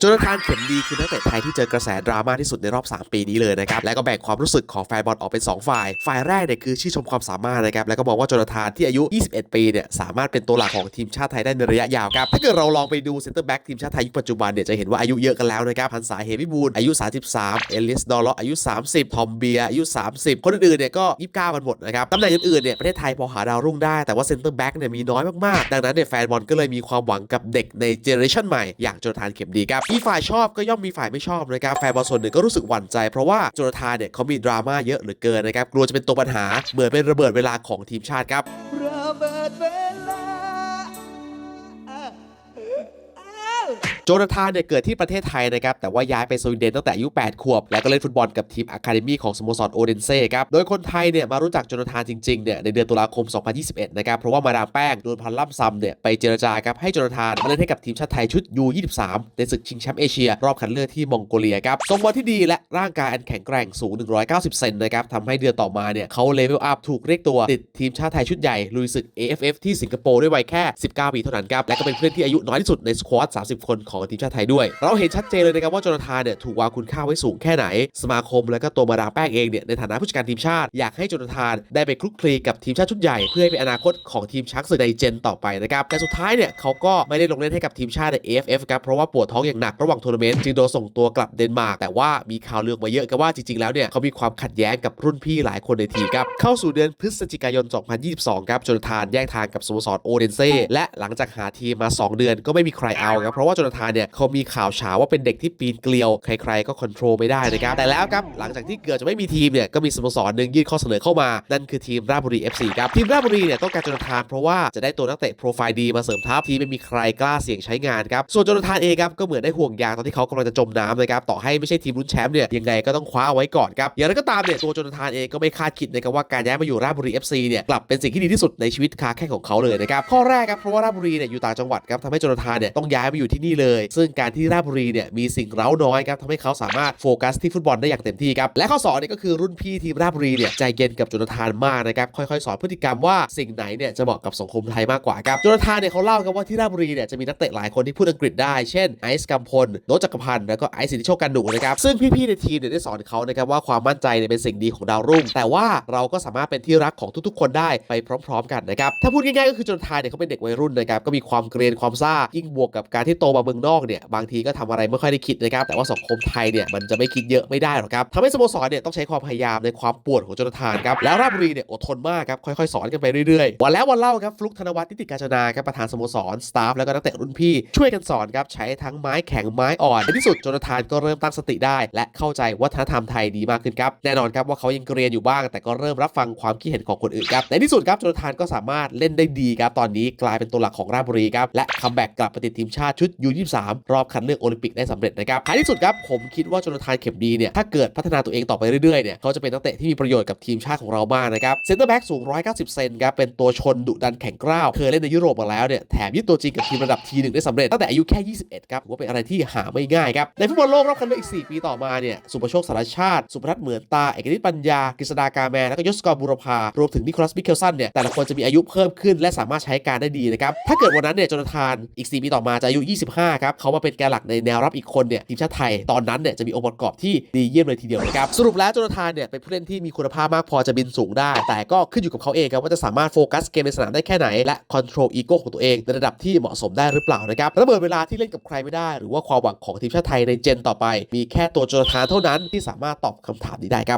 โจนาธานเข็มดีคือนักเตะไทยที่เจอกระแสดราม่าที่สุดในรอบ 3 ปีนี้เลยนะครับ และก็แบ่งความรู้สึกของแฟนบอลออกเป็น 2 ฝ่าย ฝ่ายแรกเนี่ยคือชื่นชมความสามารถนะครับ แล้วก็มองว่าโจนาธานที่อายุ 21 ปีเนี่ยสามารถเป็นตัวหลักของทีมชาติไทยได้ในระยะยาวครับ ถ้าเกิดเราลองไปดูเซนเตอร์แบ็กทีมชาติไทยยุคปัจจุบันเนี่ยจะเห็นว่าอายุเยอะกันแล้วนะครับพันษาเหมิบูลอายุ 33 เอลิสดอลเลาะอายุ 30 ทอมเบียร์อายุ 30 คนอื่นๆเนี่ยก็ 29 กันหมดนะครับตำแหน่งอื่นๆเนี่ยประเทศไทยพอหาดาวรุ่งได้แต่ว่าเซนเตอร์แบ็กเนี่ยมีน้อยมากๆดังนั้นเนี่ยแฟนบอลก็เลยมีความหวังกับเด็กในเจเนอเรชันใหม่อย่างจนาธานเข็มดีครับมีฝ่ายชอบก็ย่อมมีฝ่ายไม่ชอบนะครับแฟนบอลส่วนหนึ่งก็รู้สึกหวั่นใจเพราะว่าโจนาธานเนี่ยเขามีดราม่าเยอะเหลือเกินนะครับกลัวจะเป็นตัวปัญหาเหมือนเป็นระเบิดเวลาของทีมชาติครับระเบิดเวลา โจนาธานเนี่ยเกิดที่ประเทศไทยนะครับ แต่ว่าย้ายไปสวีเดนตั้งแต่อายุ 8 ขวบ แล้วก็เล่นฟุตบอลกับทีมอะคาเดมี่ของสโมสรโอเดนเซ่ครับ โดยคนไทยเนี่ยมารู้จักโจนาธานจริงๆเนี่ยในเดือนตุลาคม 2021 นะครับ เพราะว่ามาดามแป้งโดนพันล่ำซำเนี่ยไปเจรจาครับให้โจนาธานมาเล่นให้กับทีมชาติไทยชุด U23 ในศึกชิงแชมป์เอเชีย รอบคัดเลือกที่มองโกเลียครับทรงบอลที่ดีและร่างกายอันแข็งแกร่งสูง 190 เซนนะครับทำให้เดือนต่อมาเนี่ยเขาเลเวลอัพถูกเรียกตัวติดทีมชาติไทยชุดใหญ่ลุยศึก AFF ที่สิงคโปร์ด้วยวัยแค่ 19 ปีเท่านั้นครับและก็เป็นผู้เล่นที่อายุน้อยที่สุดในสควอต 30 คนของทีมชาติไทยด้วย เราเห็นชัดเจนเลยนะครับว่าโจนาธานเนี่ยถูกวางคุณค่าไว้สูงแค่ไหน สมาคมและก็ตัวมาดามแป้งเองเนี่ยในฐานะผู้จัดการทีมชาติ อยากให้โจนาธานได้ไปคลุกคลีกับทีมชาติชุดใหญ่เพื่อให้เป็นอนาคตของทีมช้างศึกในเจนต่อไปนะครับแต่สุดท้ายเนี่ยเขาก็ไม่ได้ลงเล่นให้กับทีมชาติใน AFF ครับเพราะว่าปวดท้องอย่างหนักระหว่างทัวร์นาเมนต์จึงโดนส่งตัวกลับเดนมาร์กแต่ว่ามีข่าวลือมาเยอะกันว่าจริงๆแล้วเนี่ยเขามีความขัดแย้งกับรุ่นพี่หลายคนในทีมครับเข้าสู่เดือนพฤศจิกายน 2022 ครับโจนาธานแยกทางกับสโมสรโอเดนเซ่และหลังจากหาทีมมา 2 เดือนก็ไม่มีใครเอาครับเพราะว่าโจนาธานเนี่ยเขามีข่าวเฉาว่าเป็นเด็กที่ปีนเกลียว ใครๆก็คอนโทรลไม่ได้นะครับ แต่แล้วครับ หลังจากที่เกือบจะไม่มีทีมเนี่ย ก็มีสโมสรหนึ่งยื่นข้อเสนอเข้ามา นั่นคือทีมราชบุรี FC ครับ ทีมราชบุรีเนี่ยต้องการจนาธานเพราะว่าจะได้ตัวนักเตะโปรไฟล์ดีมาเสริมทัพที่ไม่มีใครกล้าเสี่ยงใช้งานครับ ส่วนจนาธานเองครับก็เหมือนได้ห่วงยางตอนที่เขากำลังจะจมน้ำนะครับ ต่อให้ไม่ใช่ทีมลุ้นแชมป์เนี่ยยังไงก็ต้องคว้าเอาไว้ก่อนครับอย่างไรก็ตามเนี่ยตัวจนาธานเองก็ไม่คาดคิดนะครับว่าการย้ายมาอยู่ราชบุรี FC เนี่ยกลับเป็นสิ่งที่ดีที่สุดในชีวิตคาแข้งของเขาเลยนะครับข้อแรกครับเพราะว่าราชบุรีเนี่ยอยู่ต่างจังหวัดครับทำให้จนาธานเนี่ยต้องย้ายมาอยู่ที่นี่เลยซึ่งการที่ราชบุรีเนี่ยมีสิ่งเร้าน้อยครับทำให้เขาสามารถโฟกัสที่ฟุตบอลได้อย่างเต็มที่ครับและข้อสองเนี่ยก็คือรุ่นพี่ทีมราชบุรีเนี่ยใจเย็นกับโจนาธานมากนะครับค่อยๆ สอนพฤติกรรมว่าสิ่งไหนเนี่ยจะเหมาะกับสังคมไทยมากกว่าครับโจนาธานเนี่ยเขาเล่ากันว่าที่ราชบุรีเนี่ยจะมีนักเตะหลายคนที่พูดอังกฤษได้เช่นไอซ์กัมพลโนจักรพันธ์แล้วก็ไอซ์สิทธิโชคกันดุนะครับซึ่งพี่ๆในทีมเนี่ยได้สอนเขานะครับว่าความมั่นใจเนี่ยเป็นสิ่งดีของดาวรุ่ง แต่ว่าเราก็สามารถเป็นที่รักของทุกๆ คนได้ไปพร้อม ๆ กันนะครับถ้าพูดง่ายๆก็คือจนาธานเนี่ยเขาเป็นเด็กวัยรุ่นนะครับก็มีความเกรียนความซ่ายิ่งบวกกับการที่โตมาเมืองนอกเนี่ยบางทีก็ทำอะไรไม่ค่อยได้คิดนะครับแต่ว่าสังคมไทยเนี่ยมันจะไม่คิดเยอะไม่ได้หรอกครับทำให้สโมสรเนี่ยต้องใช้ความพยายามในความปวดของโจนาธานครับแล้วราชบุรีเนี่ยอดทนมากครับค่อยๆ สอนกันไปเรื่อยๆวันแล้ววันเล่าครับฟลุกธนวัฒน์นิติการจนาครับประธานสโมสรสตาฟแล้วก็นักเตะรุ่นพี่ช่วยกันสอนครับใช้ทั้งไม้แข็งไม้อ่อนในที่สุดโจนาธานก็เริ่มตั้งสติได้ และเข้าใจวัฒนธรรมไทยดีมากขึ้นครับแน่นอนครับว่าเขายังเรียนอยู่บ้าง แต่ก็เริ่มรับฟังความคิดเห็นของคนอื่นครับในที่สุดครับโจนาธานก็สามารถเล่นได้ดีครับตอนนี้กลายเป็นตัวหลักของราชบุรีครับและคัมแบ็กกลับไปติดทีมชาติชุด U23 รอบคัดเลือกโอลิมปิกได้สำเร็จนะครับท้ายที่สุดครับผมคิดว่าจนาธานเข็มดีเนี่ยถ้าเกิดพัฒนาตัวเองต่อไปเรื่อยๆเนี่ยเขาจะเป็นนักเตะที่มีประโยชน์กับทีมชาติของเรามากนะครับเซนเตอร์แบ็กสูง 190 เซนครับเป็นตัวชนดุดันแข็งกร้าวเคยเล่นในยุโรปมาแล้วเนี่ยแถมยึดตัวจริงกับทีมระดับทีหนึ่งได้สำเร็จตั้งแต่อายุแค่ 21 ครับถือว่าเป็นอะไรที่หาไม่ง่ายครับในฟุตบอลโลกรอบคัดเลือกอีก 4 ปีต่อมาเนี่ยสุประโชคสารชาติ สุพนัทเหมือนตา เอกนิตปัญญากฤษดากาแมแล้วก็ยศกรบุรพารวมถึงนิโคลัสมิเคลสันเนี่ยแต่ละคนจะมีอายุเพิ่มขึ้น และสามารถใช้การได้ดีนะครับถ้าเกิดวันนั้นเนี่ยจนาธานอีก 4 ปีต่อมาจะอายุ 25ครับเขามาเป็นแกนหลักในแนวรับอีกคนเนี่ยทีมชาติไทยตอนนั้นเนี่ยจะมีองค์ประกอบที่ดีเยี่ยมเลยทีเดียวนะครับสรุปแล้วโจนาธานเนี่ยเป็นผู้เล่นที่มีคุณภาพมากพอจะบินสูงได้ แต่ก็ขึ้นอยู่กับเขาเองครับว่าจะสามารถโฟกัสเกมในสนามได้แค่ไหน และคอนโทรลอีโก้ของตัวเองในระดับที่เหมาะสมได้หรือเปล่านะครับระเบิดเวลาที่เล่นกับใครไม่ได้ หรือว่าความหวังของทีมชาติไทยในเจนต่อไป มีแค่ตัวโจนาธานเท่านั้นที่สามารถตอบคำถามนี้ได้ครับ